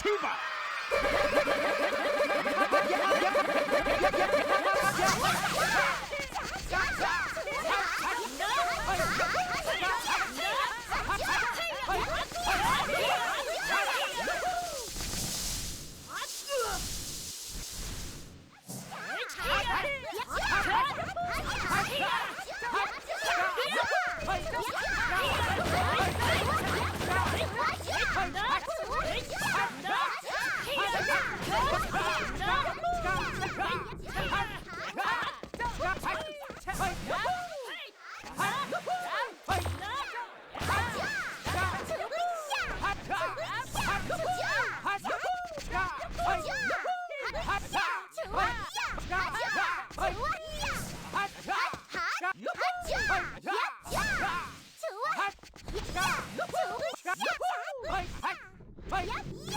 七百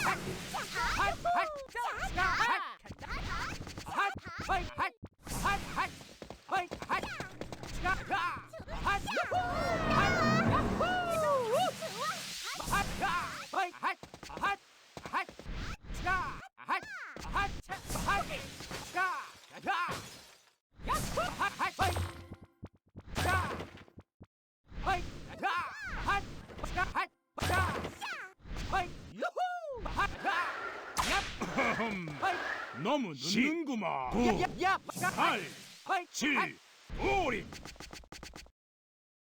Ha! 발! 너무 늦는구만. 8, 7, 5,